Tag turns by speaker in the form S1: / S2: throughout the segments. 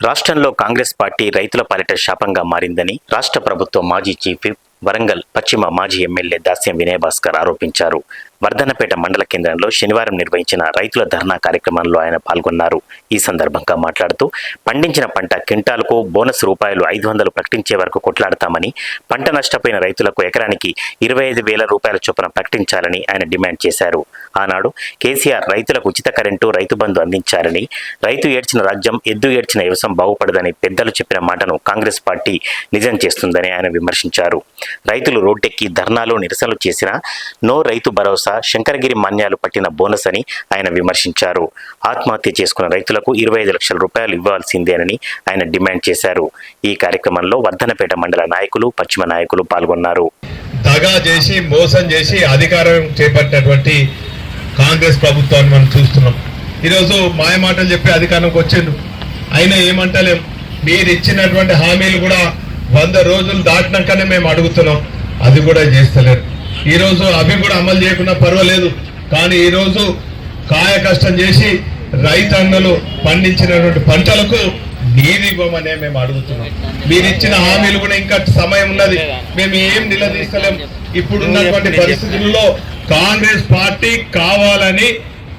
S1: రాష్ట్రంలో కాంగ్రెస్ పార్టీ రైతుల పాలిట శాపంగా మారిందని రాష్ట్ర ప్రభుత్వ మాజీ చీఫ్ వరంగల్ పశ్చిమ మాజీ ఎమ్మెల్యే దాస్యం వినయభాస్కర్ ఆరోపించారు. వర్ధనపేట మండల కేంద్రంలో శనివారం నిర్వహించిన రైతుల ధర్నా కార్యక్రమంలో ఆయన పాల్గొన్నారు. ఈ సందర్భంగా మాట్లాడుతూ పండించిన పంట క్వింటాలకు బోనస్ రూపాయలు ఐదు వందలు ప్రకటించే వరకు కొట్లాడతామని పంట నష్టపోయిన రైతులకు ఎకరానికి ఇరవై ఐదు వేల రూపాయల చొప్పున ప్రకటించాలని ఆయన డిమాండ్ చేశారు. ఆనాడు కేసీఆర్ రైతులకు ఉచిత కరెంటు రైతు బంధు అందించారని రైతు ఏడ్చిన రాజ్యం ఎద్దు ఏడ్చిన వ్యవసాయం బాగుపడదని పెద్దలు చెప్పిన మాటను కాంగ్రెస్ పార్టీ నిజం చేస్తుందని ఆయన విమర్శించారు. రైతులు రోడ్డెక్కి ధర్నాలు నిరసనలు చేసినా నో రైతు భరోసా శంకరగిరి మాన్యాలు పట్టిన బోనస్ అని ఆయన విమర్శించారు. ఆత్మహత్య చేసుకున్న రైతులకు ఇరవై ఐదు లక్షల రూపాయలు ఇవ్వాల్సిందేనని ఆయన డిమాండ్ చేశారు. ఈ కార్యక్రమంలో వర్ధనపేట మండల నాయకులు పశ్చిమ నాయకులు పాల్గొన్నారు.
S2: దగా చేసి మోసం చేసి అధికారం చేపట్టినటువంటి కాంగ్రెస్ ప్రభుత్వాన్ని మనం చూస్తున్నాం. ఈరోజు మాయమాటలు చెప్పి అధికారంకి వచ్చిండు అయినా ఏమంటలేం. మీరు ఇచ్చినటువంటి హామీలు కూడా వంద రోజులు దాటినాకనే మేము అడుగుతున్నాం. అది కూడా చేస్తలేరు. ఈరోజు అవి కూడా అమలు చేయకుండా పర్వాలేదు. కానీ ఈరోజు కాయ కష్టం చేసి రైతన్నలు పండించినటువంటి పంటలకు నీరు ఇవ్వమనే మేము అడుగుతున్నాం. మీరు ఇచ్చిన హామీలు కూడా ఇంకా సమయం ఉన్నది. మేము ఏం నిలదీస్తలేం. ఇప్పుడున్నటువంటి పరిస్థితుల్లో కాంగ్రెస్ పార్టీ కావాలని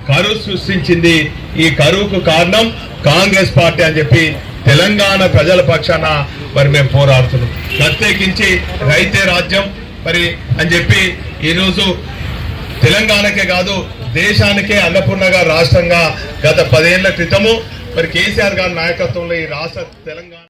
S2: కరువు సృష్టించింది. ఈ కరువుకు కారణం కాంగ్రెస్ పార్టీ అని చెప్పి తెలంగాణ ప్రజల పక్షాన మరి మేము పోరాడుతున్నాం. ప్రత్యేకించి రైతే రాజ్యం మరి అని చెప్పి ఈరోజు తెలంగాణకే కాదు దేశానికే అన్నపూర్ణగా రాష్ట్రంగా గత పదేళ్ళ క్రితము మరి కేసీఆర్ గారి నాయకత్వంలో ఈ రాష్ట్ర తెలంగాణ